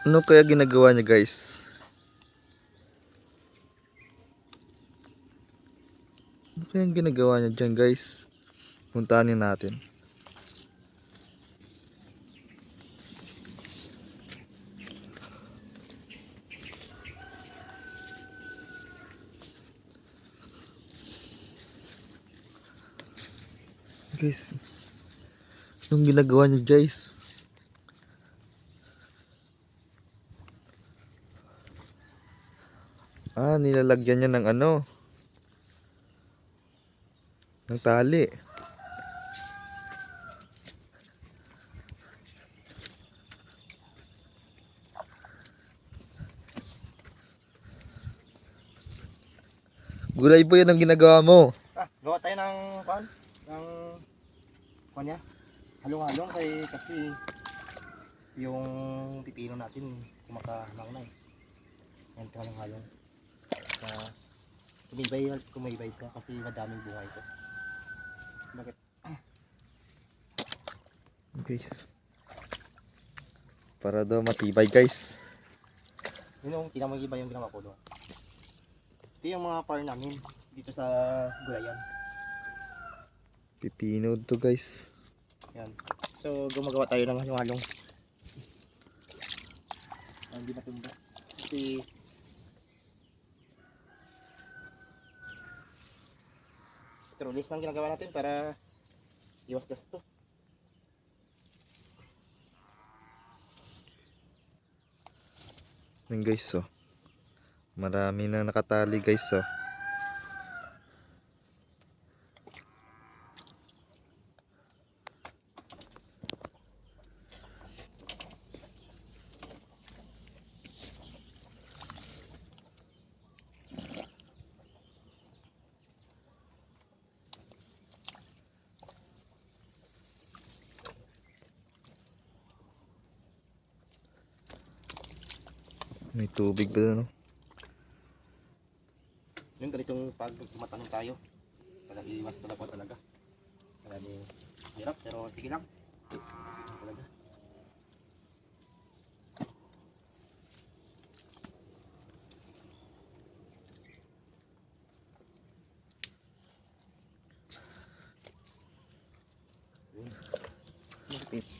Ano kaya ginagawa niya guys? Ano kaya ginagawa niya dyan guys? Puntahanin natin. Guys, anong ginagawa niya guys? Ah, nilalagyan niya ng ano? Ng tali. Gulay po yan ang ginagawa mo. Ah, gawa tayo ng pan, ng pan niya. Halong-halong kay kasi yung pipino natin kumakahamang na eh. Yan halong-halong. Uh, kumibay, kumibay siya kasi madaming bunga ito. Bakit? Guys. Para daw matibay guys. Yun yung pinamag-iba yung ginawa ko doon. Ito yung mga par namin dito sa gulayan. Pipino to guys. Yan. So, gumagawa tayo ng halong-halong. Ah, Hindi na tumba. Kasi Trulis lang ginagawa natin para iwas gasto. Yan guys oh. Marami na nakatali guys oh. May tubig pa doon oh. Yung ganitong pag matanong tayo, talaga iwas talaga talaga. Marami hirap pero sige lang. Talaga. Yun.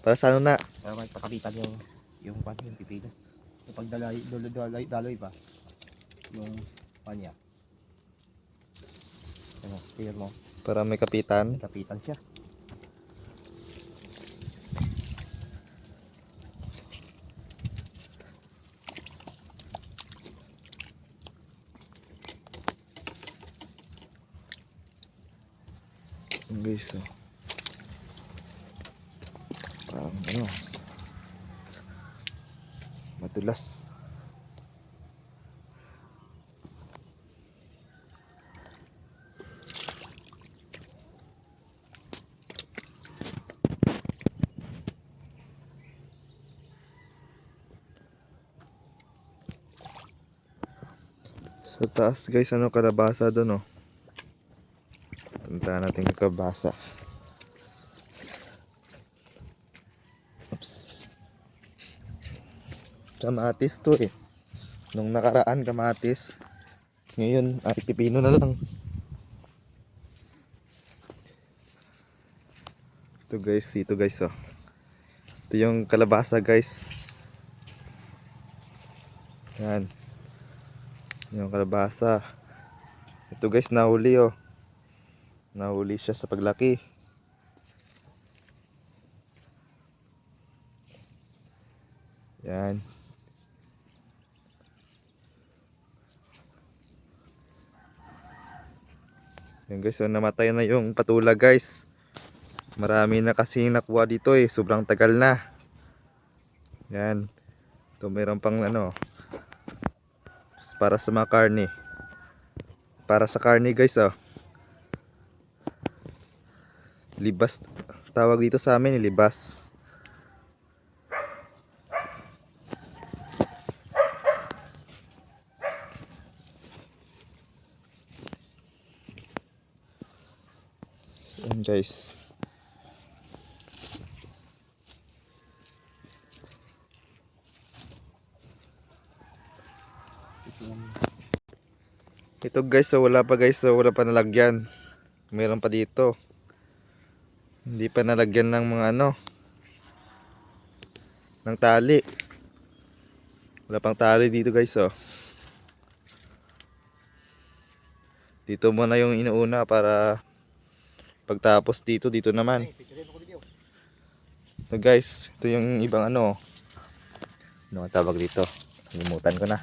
Para sa ano na? Para may pakabitan yung yung pan yung pipino. Yung pagdalay daloy daloy, daloy ba? Yung panya. Ano, tingnan mo, Para may kapitan. may kapitan siya. Guys oh. Parang ano. Madulas. Sa taas guys, ano kalabasa doon oh. Punta natin yung kalabasa. Oops. Kamatis to eh. Nung nakaraan kamatis. Ngayon ay pipino na lang. Ito guys, ito guys oh. Ito yung kalabasa guys. Yan. Yung kalabasa. Ito guys, nahuli oh. Nahuli siya sa paglaki. Yan. Yan guys, so namatay na yung patula guys. Marami na kasi nakuha dito eh. Sobrang tagal na. Yan. Ito meron pang ano. Para sa mga karne. Para sa karne guys oh. Libas. Tawag dito sa amin libas. Yan guys. Ito guys, so wala pa guys, so wala pa nalagyan. Meron pa dito. Hindi pa nalagyan ng mga ano ng tali. Wala pang tali dito guys, oh. Dito muna yung inuuna para pagtapos dito, dito naman. So guys, ito yung ibang ano. Ano ang tawag dito? Limutan ko na.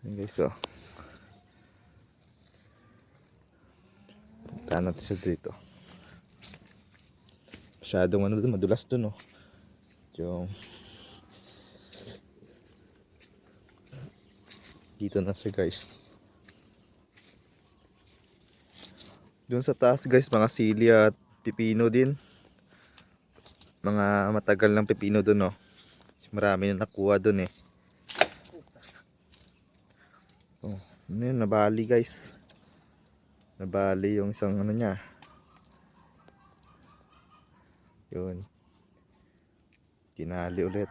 Ayan guys, oh. Puntahan natin siya dito. Masyadong ano madulas dun, oh. Yung... Dito na siya guys. Doon sa taas guys, mga sili at pipino din. Mga matagal ng pipino doon oh. Marami na nakuha doon eh. Oh, ano yun, nabali guys. Nabali yung isang ano niya. Yun. Tinali ulit.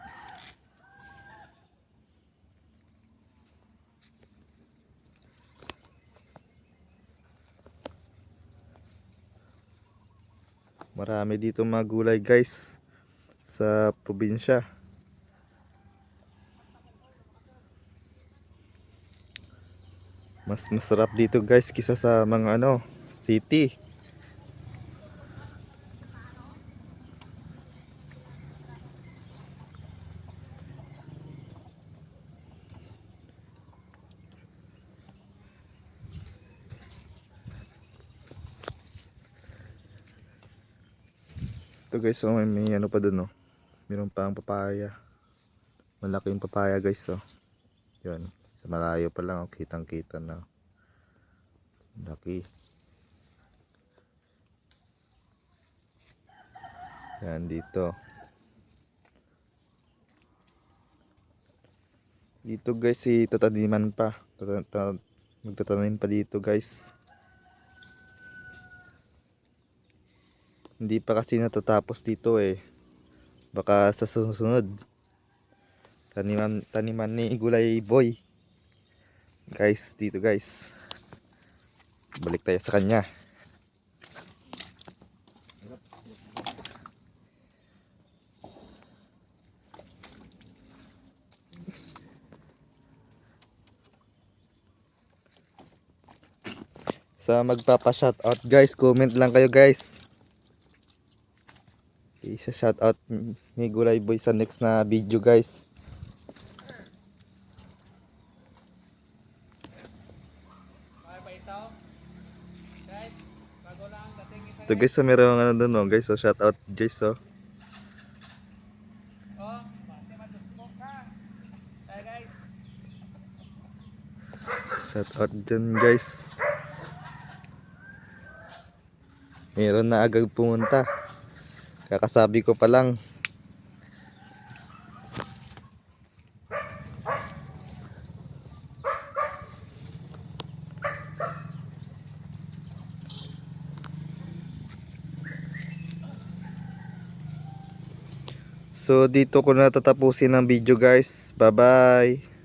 Marami dito mga gulay guys sa probinsya. Mas masarap dito guys kisa sa mga ano, city. Ito guys, oh, may, may ano pa dun oh. Meron pang papaya. Malaki yung papaya guys oh. Yun. Sa malayo pa lang oh, kitang kita na. Laki. Yan dito. Dito guys, si tataniman pa. Tata- ta- Magtatanim pa dito guys. Hindi pa kasi natatapos dito eh. Baka sa susunod. Taniman, taniman ni Gulay Boy. Guys, dito guys. Balik tayo sa kanya. Sa magpapa-shoutout guys, comment lang kayo guys. Isa shoutout ni Gulay Boy sa next na video guys. Ito guys, so meron ano doon no, guys, so shoutout guys so. Shoutout dyan guys. Meron na agad pumunta. Kakasabi ko pa lang. So dito ko na tatapusin ang video guys. Bye bye.